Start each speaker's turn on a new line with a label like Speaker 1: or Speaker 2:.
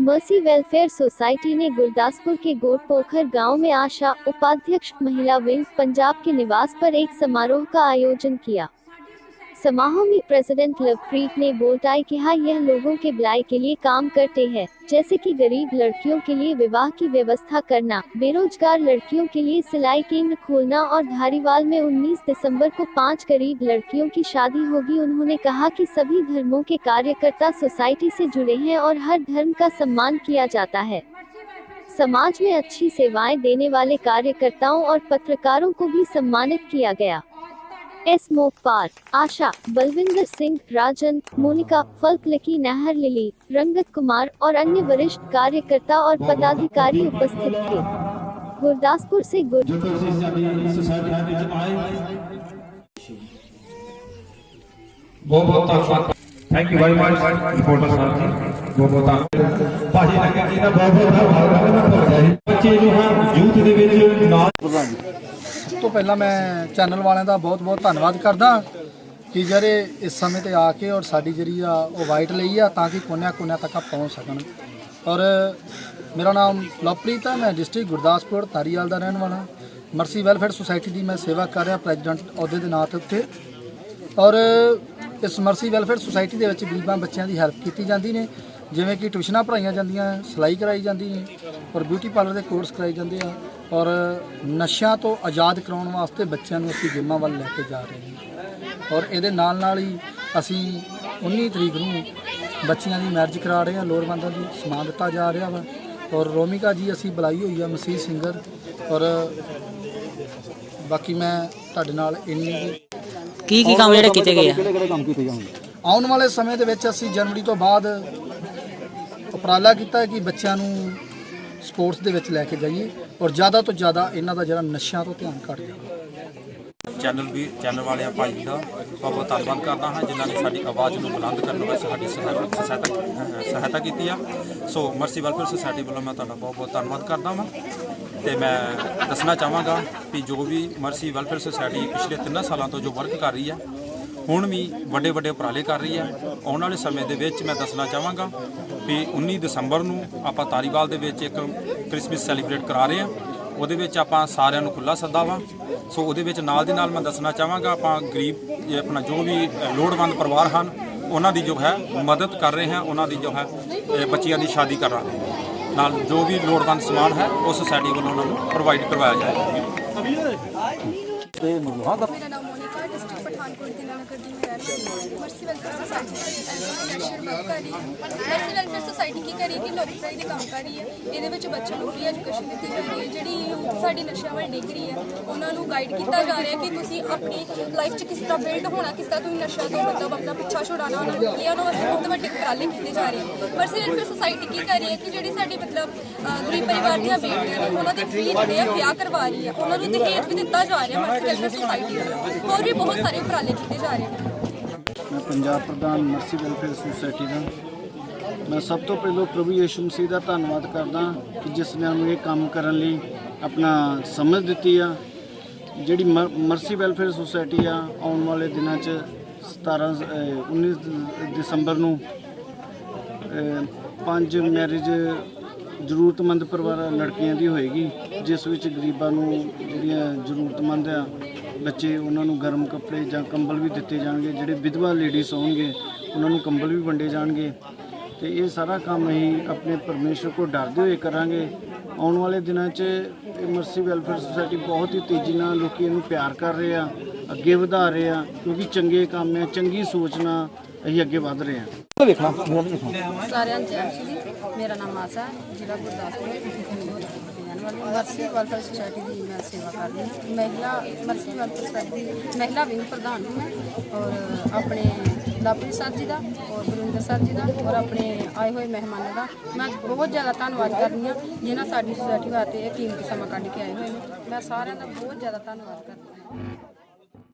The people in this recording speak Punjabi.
Speaker 1: मर्सी वेलफेयर सोसाइटी ने गुरदासपुर के गोट पोखर गाँव में आशा उपाध्यक्ष महिला विंग पंजाब के निवास पर एक समारोह का आयोजन किया। समारोह में प्रेसिडेंट लवप्रीत ने बोलताई कहा यह लोगों के भलाई के लिए काम करते हैं, जैसे कि गरीब लड़कियों के लिए विवाह की व्यवस्था करना, बेरोजगार लड़कियों के लिए सिलाई केंद्र खोलना और धारीवाल में 19 दिसंबर को पाँच गरीब लड़कियों की शादी होगी। उन्होंने कहा कि सभी धर्मों के कार्यकर्ता सोसाइटी से जुड़े हैं और हर धर्म का सम्मान किया जाता है। समाज में अच्छी सेवाएँ देने वाले कार्यकर्ताओं और पत्रकारों को भी सम्मानित किया गया। एस मोकपाल, आशा, बलविंदर सिंह, राजन, मोनिका, फलकलकी, नहर लिली, रंगत कुमार और अन्य वरिष्ठ कार्यकर्ता और पदाधिकारी उपस्थित थे। गुरदासपुर से
Speaker 2: गुड बहुत बहुत thank you very much reporter साहब जी। बहुत बहुत ਭਾਜੀ ਨਗਰ ਜੀ ਦਾ ਬਹੁਤ ਬਹੁਤ ਧੰਨਵਾਦ, ਮੈਂ ਭੁੱਲ ਗਿਆ ਸੀ ਬੱਚੇ ਜੋ ਹੈ ਯੂਥ ਦੇ ਵਿੱਚ ਨਾਲ
Speaker 3: ਸਭ ਤੋਂ ਪਹਿਲਾਂ ਮੈਂ ਚੈਨਲ ਵਾਲਿਆਂ ਦਾ ਬਹੁਤ-ਬਹੁਤ ਧੰਨਵਾਦ ਕਰਦਾ ਕਿ ਜਿਹੜੇ ਇਸ ਸਮੇਂ ਤੇ ਆ ਕੇ ਔਰ ਸਾਡੀ ਜਿਹੜੀ ਆ ਉਹ ਵਾਈਟ ਲਈ ਆ ਤਾਂ ਕਿ ਕੋਨਿਆਂ ਕੋਨਿਆਂ ਤੱਕ ਪਹੁੰਚ ਸਕਣ। ਔਰ ਮੇਰਾ ਨਾਮ ਲਵਪ੍ਰੀਤ ਹੈ ਮੈਂ ਡਿਸਟ੍ਰਿਕਟ ਗੁਰਦਾਸਪੁਰ ਤਾਰੀਵਾਲ ਦਾ ਰਹਿਣ ਵਾਲਾ। ਮਰਸੀ ਵੈਲਫੇਅਰ ਸੁਸਾਇਟੀ ਦੀ ਮੈਂ ਸੇਵਾ ਕਰ ਰਿਹਾ, ਪ੍ਰੈਜ਼ੀਡੈਂਟ ਅਹੁਦੇ ਦੇ ਨਾਂ ਤੇ ਉੱਤੇ। ਔਰ ਇਸ ਮਰਸੀ ਵੈਲਫੇਅਰ ਸੁਸਾਇਟੀ ਦੇ ਵਿੱਚ ਗਰੀਬਾਂ ਬੱਚਿਆਂ ਦੀ ਹੈਲਪ ਕੀਤੀ ਜਾਂਦੀ ਨੇ। ਜਿਵੇਂ ਕਿ ਟਿਊਸ਼ਨਾਂ ਪੜ੍ਹਾਈਆਂ ਜਾਂਦੀਆਂ ਸਿਲਾਈ ਕਰਾਈ ਜਾਂਦੀ ਨੇ ਔਰ ਬਿਊਟੀ ਪਾਰਲਰ ਦੇ ਕੋਰਸ ਕਰਾਏ ਜਾਂਦੇ ਆ ਔਰ ਨਸ਼ਿਆਂ ਤੋਂ ਆਜ਼ਾਦ ਕਰਾਉਣ ਵਾਸਤੇ ਬੱਚਿਆਂ ਨੂੰ ਅਸੀਂ ਗੇਮਾਂ ਵੱਲ ਲੈ ਕੇ ਜਾ ਰਹੇ ਹਾਂ। ਔਰ ਇਹਦੇ ਨਾਲ ਨਾਲ ਹੀ ਅਸੀਂ 19 ਤਰੀਕ ਨੂੰ ਬੱਚਿਆਂ ਦੀ ਮੈਰਿਜ ਕਰਾ ਰਹੇ ਹਾਂ ਲੋੜਵੰਦਾਂ ਦੀ ਸਮਾਨ ਦਿੱਤਾ ਜਾ ਰਿਹਾ ਵਾ। ਔਰ ਰੋਮਿਕਾ ਜੀ ਅਸੀਂ ਬੁਲਾਈ ਹੋਈ ਆ ਮਸੀਹ ਸਿੰਗਰ ਔਰ ਬਾਕੀ ਮੈਂ ਤੁਹਾਡੇ ਨਾਲ ਇੰਨੀ ਕੁ
Speaker 4: ਕੀ ਕੀ ਕੰਮ ਜਿਹੜੇ ਕੀਤੇ ਗਏ ਆ?
Speaker 3: ਆਉਣ ਵਾਲੇ ਸਮੇਂ ਦੇ ਵਿੱਚ ਅਸੀਂ ਜਨਵਰੀ ਤੋਂ ਬਾਅਦ ਉਪਰਾਲਾ ਕੀਤਾ ਕਿ ਬੱਚਿਆਂ ਨੂੰ ਸਪੋਰਟਸ ਦੇ ਵਿੱਚ ਲੈ ਕੇ ਜਾਈਏ ਔਰ ਜ਼ਿਆਦਾ ਤੋਂ ਜ਼ਿਆਦਾ ਇਹਨਾਂ ਦਾ ਜਿਹੜਾ ਨਸ਼ਿਆਂ ਤੋਂ ਧਿਆਨ ਘੱਟ ਜਾਵੇ।
Speaker 5: ਚੈਨਲ ਵੀ ਚੈਨਲ ਵਾਲਿਆਂ ਭਾਈ ਜੀ ਦਾ ਬਹੁਤ ਬਹੁਤ ਧੰਨਵਾਦ ਕਰਦਾ ਹਾਂ, ਜਿਨ੍ਹਾਂ ਨੇ ਸਾਡੀ ਆਵਾਜ਼ ਨੂੰ ਬੁਲੰਦ ਕਰਨ ਵਿੱਚ ਸਾਡੀ ਸਹਾਇਤਾ ਸਹਾਇਤਾ ਸਹਾਇਤਾ ਕੀਤੀ ਆ। ਸੋ ਮਰਸੀ ਵੈਲਫੇਅਰ ਸੁਸਾਇਟੀ ਵੱਲੋਂ ਮੈਂ ਤੁਹਾਡਾ ਬਹੁਤ ਬਹੁਤ ਧੰਨਵਾਦ ਕਰਦਾ ਹਾਂ ਤੇ ਮੈਂ ਦੱਸਣਾ ਚਾਹਾਂਗਾ ਕਿ ਜੋ ਵੀ ਮਰਸੀ ਵੈਲਫੇਅਰ ਸੁਸਾਇਟੀ ਪਿਛਲੇ 3 ਸਾਲਾਂ ਤੋਂ ਜੋ ਵਰਕ ਕਰ ਰਹੀ ਹੈ ਹੁਣ ਵੀ ਵੱਡੇ ਵੱਡੇ ਉਪਰਾਲੇ ਕਰ ਰਹੀ ਹੈ। ਆਉਣ ਵਾਲੇ ਸਮੇਂ ਦੇ ਵਿੱਚ ਮੈਂ ਦੱਸਣਾ ਚਾਹਾਂਗਾ ਵੀ 19 ਦਸੰਬਰ ਨੂੰ ਆਪਾਂ ਤਾਰੀਵਾਲ ਦੇ ਵਿੱਚ ਇੱਕ ਕ੍ਰਿਸਮਸ ਸੈਲੀਬ੍ਰੇਟ ਕਰਾ ਰਹੇ ਹਾਂ। ਉਹਦੇ ਵਿੱਚ ਆਪਾਂ ਸਾਰਿਆਂ ਨੂੰ ਖੁੱਲਾ ਸੱਦਾ ਵਾ। ਸੋ ਉਹਦੇ ਵਿੱਚ ਨਾਲ ਦੀ ਨਾਲ ਮੈਂ ਦੱਸਣਾ ਚਾਹਾਂਗਾ ਆਪਾਂ ਗਰੀਬ ਆਪਣਾ ਜੋ ਵੀ ਲੋੜਵੰਦ ਪਰਿਵਾਰ ਹਨ ਉਹਨਾਂ ਦੀ ਜੋ ਹੈ ਮਦਦ ਕਰ ਰਹੇ ਹਾਂ ਉਹਨਾਂ ਦੀ ਜੋ ਹੈ ਇਹ ਬੱਚੀਆਂ ਦੀ ਸ਼ਾਦੀ ਕਰ ਰਹੇ ਹਾਂ। ਨਾਲ ਜੋ ਵੀ ਲੋੜਵੰਦ ਸਮਾਨ ਹੈ ਉਹ ਸੁਸਾਇਟੀ ਵੱਲੋਂ ਉਹਨਾਂ ਨੂੰ ਪ੍ਰੋਵਾਈਡ ਕਰਵਾਇਆ ਜਾਏਗਾ।
Speaker 6: ਮੇਰਾ ਨਾਮ ਮੋਨਿਕਾ ਡਿਸਟ੍ਰਿਕਟ ਪਠਾਨਕੋਟ ਦੀ ਨਗਰ ਦੀ ਮੈਂ ਰਹਿਣ ਵਾਲੀ ਹਾਂ mercy welfare society as education work ਕਰ ਰਹੀ ਕੀ ਕਰੀ ਕਿ ਲੋਕ ਦੇ ਕੰਮ ਕਰ ਰਹੀ ਹੈ। ਇਹਦੇ ਵਿੱਚ ਬੱਚਿਆਂ ਨੂੰ ਫ੍ਰੀ ਐਜੂਕੇਸ਼ਨ ਦਿੱਤੀ ਜਾ ਰਹੀ ਹੈ। ਜਿਹੜੀ youth ਸਾਡੀ ਨਸ਼ਿਆਂ ਵੱਲ ਡਿੱਗ ਰਹੀ ਹੈ ਉਹਨਾਂ ਨੂੰ ਗਾਈਡ ਕੀਤਾ ਜਾ ਰਿਹਾ ਕਿ ਤੁਸੀਂ ਆਪਣੀ ਲਾਈਫ 'ਚ ਕਿਸ ਤਰ੍ਹਾਂ ਬਿਲਡ ਹੋਣਾ ਕਿਸ ਤਰ੍ਹਾਂ ਤੁਸੀਂ ਨਸ਼ਿਆਂ ਤੋਂ ਮਤਲਬ ਆਪਣਾ ਪਿੱਛਾ ਛੁਡਾਉਣਾ ਉਹਨਾਂ ਨੂੰ ਇਹ ਉਹਨਾਂ ਵਾਸਤੇ ਬਹੁਤ ਵੱਡੇ ਉਪਰਾਲੇ ਕੀਤੇ ਜਾ ਰਹੇ ਹਨ ਮਰਸੀ ਵੈਲਫੇਅਰ ਸੁਸਾਇਟੀ ਕੀ ਕਰ ਰਹੀ ਹੈ ਕਿ ਜਿਹੜੀ ਸਾਡੀ ਮਤਲਬ ਅਹ, ਗਰੀਬ ਪਰਿਵਾਰ ਦੀਆਂ ਬੇਟੀਆਂ ਨੇ ਉਹਨਾਂ ਦੇ ਫ੍ਰੀ ਜਿਹੜੇ ਆ ਵਿਆਹ ਕਰਵਾ ਰਹੀ ਹੈ। ਉਹਨਾਂ ਨੂੰ ਦਹੇਜ ਵੀ ਦਿੱਤਾ ਜਾ ਰਿਹਾ ਮਰਸੀ ਵੈਲਫੇਅਰ ਸੁਸਾਇਟੀ ਵੱਲੋਂ। ਹੋਰ ਵੀ ਬਹੁਤ ਸਾਰੇ ਉਪਰਾਲੇ ਕੀਤੇ ਜਾ ਰਹੇ
Speaker 3: ਮੈਂ ਪੰਜਾਬ ਪ੍ਰਧਾਨ ਮਰਸੀ ਵੈਲਫੇਅਰ ਸੁਸਾਇਟੀ ਦਾ। ਮੈਂ ਸਭ ਤੋਂ ਪਹਿਲਾਂ ਪ੍ਰਭੂ ਯਿਸੂ ਮਸੀਹ ਦਾ ਧੰਨਵਾਦ ਕਰਦਾ ਕਿ ਜਿਸ ਨੇ ਮੈਨੂੰ ਇਹ ਕੰਮ ਕਰਨ ਲਈ ਆਪਣਾ ਸਮਝ ਦਿੱਤੀ ਆ। ਜਿਹੜੀ ਮਰ- ਮਰਸੀ ਵੈਲਫੇਅਰ ਸੁਸਾਇਟੀ ਆ, ਆਉਣ ਵਾਲੇ ਦਿਨਾਂ 'ਚ 17 ਅਹ 19 ਦਸੰਬਰ ਨੂੰ ਪੰਜ ਮੈਰਿਜ ਜ਼ਰੂਰਤਮੰਦ ਪਰਿਵਾਰਾਂ, ਲੜਕੀਆਂ ਦੀ ਹੋਏਗੀ, ਜਿਸ ਵਿੱਚ ਗਰੀਬਾਂ ਨੂੰ ਜਿਹੜੀਆਂ ਜ਼ਰੂਰਤਮੰਦ ਆ ਬੱਚੇ ਉਹਨਾਂ ਨੂੰ ਗਰਮ ਕੱਪੜੇ ਜਾਂ ਕੰਬਲ ਵੀ ਦਿੱਤੇ ਜਾਣਗੇ ਜਿਹੜੇ ਵਿਧਵਾ ਲੇਡੀਜ਼ ਹੋਣਗੇ ਉਹਨਾਂ ਨੂੰ ਕੰਬਲ ਵੀ ਵੰਡੇ ਜਾਣਗੇ। ਤੇ ਇਹ ਸਾਰਾ ਕੰਮ ਅਸੀਂ ਆਪਣੇ ਪਰਮੇਸ਼ਰ ਕੋਲ ਡਰਦੇ ਹੋਏ ਕਰਾਂਗੇ। ਆਉਣ ਵਾਲੇ ਦਿਨਾਂ 'ਚ ਮਰਸੀ ਵੈਲਫੇਅਰ ਸੁਸਾਇਟੀ ਬਹੁਤ ਹੀ ਤੇਜ਼ੀ ਨਾਲ ਲੋਕੀ ਇਹਨੂੰ ਪਿਆਰ ਕਰ ਰਹੇ ਆ ਅੱਗੇ ਵਧਾ ਰਹੇ ਆ ਕਿਉਂਕਿ ਚੰਗੇ ਕੰਮ ਆ ਚੰਗੀ ਸੋਚ ਨਾਲ ਅਸੀਂ ਅੱਗੇ ਵਧ ਰਹੇ ਆ।
Speaker 7: ਸਾਰਿਆਂ ਨੂੰ ਜੈ ਸ਼੍ਰੀ ਮੇਰਾ ਨਾਮ ਆਸਾ ਜ਼ਿਲ੍ਹਾ ਗੁਰਦਾਸਪੁਰ ਰਹਿਣ ਵਾਲੀ ਮਰਸੀ ਵੈਲਫੇਅਰ ਸੁਸਾਇਟੀ ਦੀ ਮੈਂ ਸੇਵਾ ਕਰ ਰਹੀ ਹਾਂ। ਮਹਿਲਾ ਮਰਸੀ ਵੈਲਫੇਅਰ ਸੁਸਾਇਟੀ ਦੀ ਮਹਿਲਾ ਵਿੰਗ ਪ੍ਰਧਾਨ ਹੂੰ ਮੈਂ ਔਰ ਆਪਣੇ ਲਵਪ੍ਰੀਤ ਸਰ ਜੀ ਦਾ ਔਰ ਗੁਰਿੰਦਰ ਸਰ ਜੀ ਦਾ ਔਰ ਆਪਣੇ ਆਏ ਹੋਏ ਮਹਿਮਾਨਾਂ ਦਾ ਮੈਂ ਬਹੁਤ ਜ਼ਿਆਦਾ ਧੰਨਵਾਦ ਕਰਦੀ ਹਾਂ ਜਿਨ੍ਹਾਂ ਸਾਡੀ ਸੁਸਾਇਟੀ ਵਾਸਤੇ ਇਹ ਕੀਮਤੀ ਸਮਾਂ ਕੱਢ ਕੇ ਆਏ ਹੋਏ ਨੇ। ਮੈਂ ਸਾਰਿਆਂ ਦਾ ਬਹੁਤ ਜ਼ਿਆਦਾ ਧੰਨਵਾਦ ਕਰਦੀ ਹਾਂ।